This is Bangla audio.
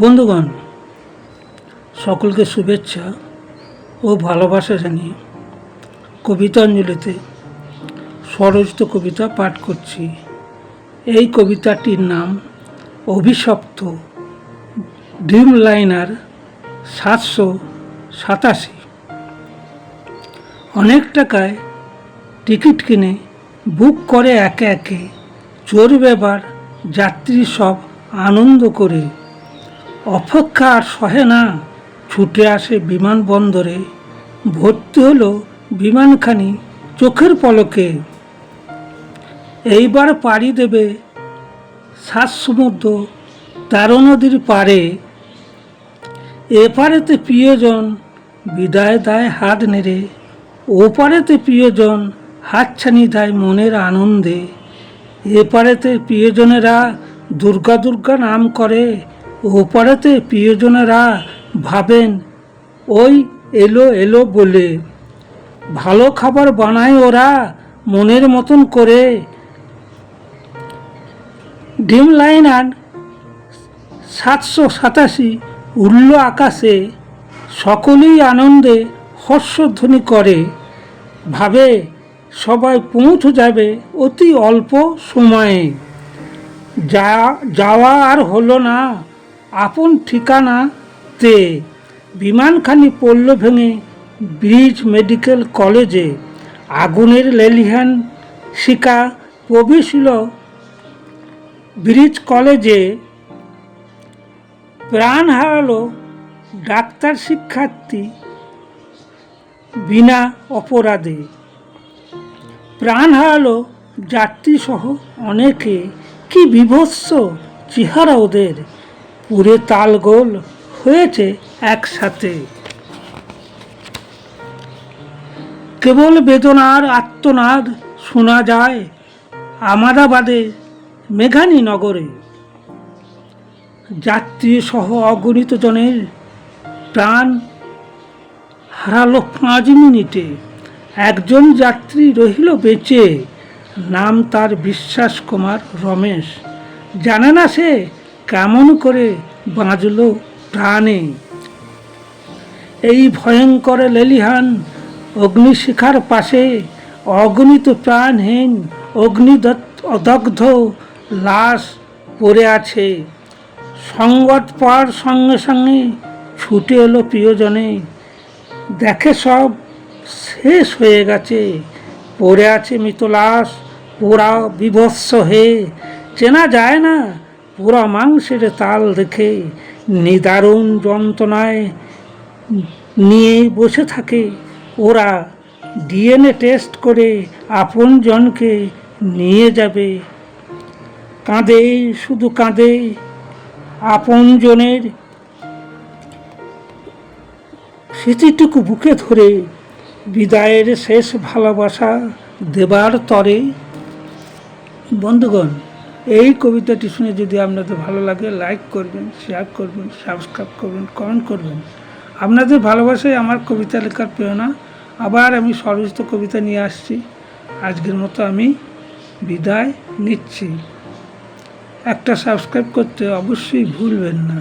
বন্ধুগণ, সকলকে শুভেচ্ছা ও ভালোবাসা জানিয়ে কবিতাঞ্জলিতে স্বরচিত কবিতা পাঠ করছি। এই কবিতাটির নাম অভিশপ্ত ড্রিম লাইনার সাতশো সাতাশি। অনেক টাকায় টিকিট কিনে বুক করে একে একে চড়বে এবার যাত্রী সব আনন্দ করে অপেক্ষা আর সহে না, ছুটে আসে বিমানবন্দরে ভর্তি হলো বিমানখানি চোখের পলকে। এইবার পাড়ি দেবে সাত সমুদ্র তেরো নদীর পারে এপারেতে প্রিয়জন বিদায় দেয় হাত নেড়ে, ওপারেতে প্রিয়জন হাতছানি দেয় মনের আনন্দে। এপারেতে প্রিয়জনেরা দুর্গা দুর্গা নাম করে ওপারেতে প্রিয়জনেরা ভাবেন, ওই এলো এলো বলে। ভালো খাবার বানায় ওরা মনের মতন করে। ডিম লাইন লাইনার সাতশো সাতাশি উল্ল আকাশে সকলেই আনন্দে হর্ষধ্বনি করে। ভাবে, সবাই পৌঁছে যাবে অতি অল্প সময়ে। যা, যাওয়া আর হলো না। আপন ঠিকানাতে বিমানখানি পড়ল ভেঙে ব্রিজ মেডিকেল কলেজে। আগুনের লেলিহান শিকা প্রবেশিল ব্রিজ কলেজে প্রাণ হারালো ডাক্তার শিক্ষার্থী বিনা অপরাধে। প্রাণ হারালো যাত্রীসহ অনেকে। কি বিভৎস চেহারা ওদের। পুরে তালগোল হয়েছে একসাথে। কেবল বেদনার আত্মনাদ শোনা যায় আমাদাবাদে মেঘানী নগরে। যাত্রী সহ অগণিত জনের প্রাণ হারালো পাঁচ মিনিটে। একজন যাত্রী রহিল বেঁচে, নাম তার বিশ্বাস কুমার রমেশ। জানে না সে কেমন করে বাঁচল প্রাণে? এই ভয়ঙ্কর লেলিহান অগ্নিশিখার পাশে অগণিত প্রাণহীন অগ্নিদত্ত অদগ্ধ লাশ পড়ে আছে। সংবাদ পাওয়ার সঙ্গে সঙ্গে ছুটে এলো প্রিয়জনে। দেখে সব শেষ হয়ে গেছে। পড়ে আছে মৃত লাশ, পোড়া বিভৎস হয়ে। চেনা যায় না পোড়া মাংসের তাল দেখে নিদারুণ যন্ত্রণায় নিয়ে বসে থাকে। ওরা ডিএনএ টেস্ট করে আপনজনকে নিয়ে যাবে। কাঁদে, শুধু কাঁদে আপনজনের। স্মৃতিটুকু বুকে ধরে বিদায়ের শেষ ভালোবাসা দেবার তরে। বন্ধুগণ এই কবিতাটি শুনে যদি আপনাদের ভালো লাগে লাইক করবেন শেয়ার করবেন সাবস্ক্রাইব করবেন কমেন্ট করবেন। আপনাদের ভালোবাসাই আমার কবিতা লেখার প্রেরণা। আবার আমি সর্বস্ত কবিতা নিয়ে আসছি। আজকের মতো আমি বিদায় নিচ্ছি। একটা সাবস্ক্রাইব করতে অবশ্যই ভুলবেন না।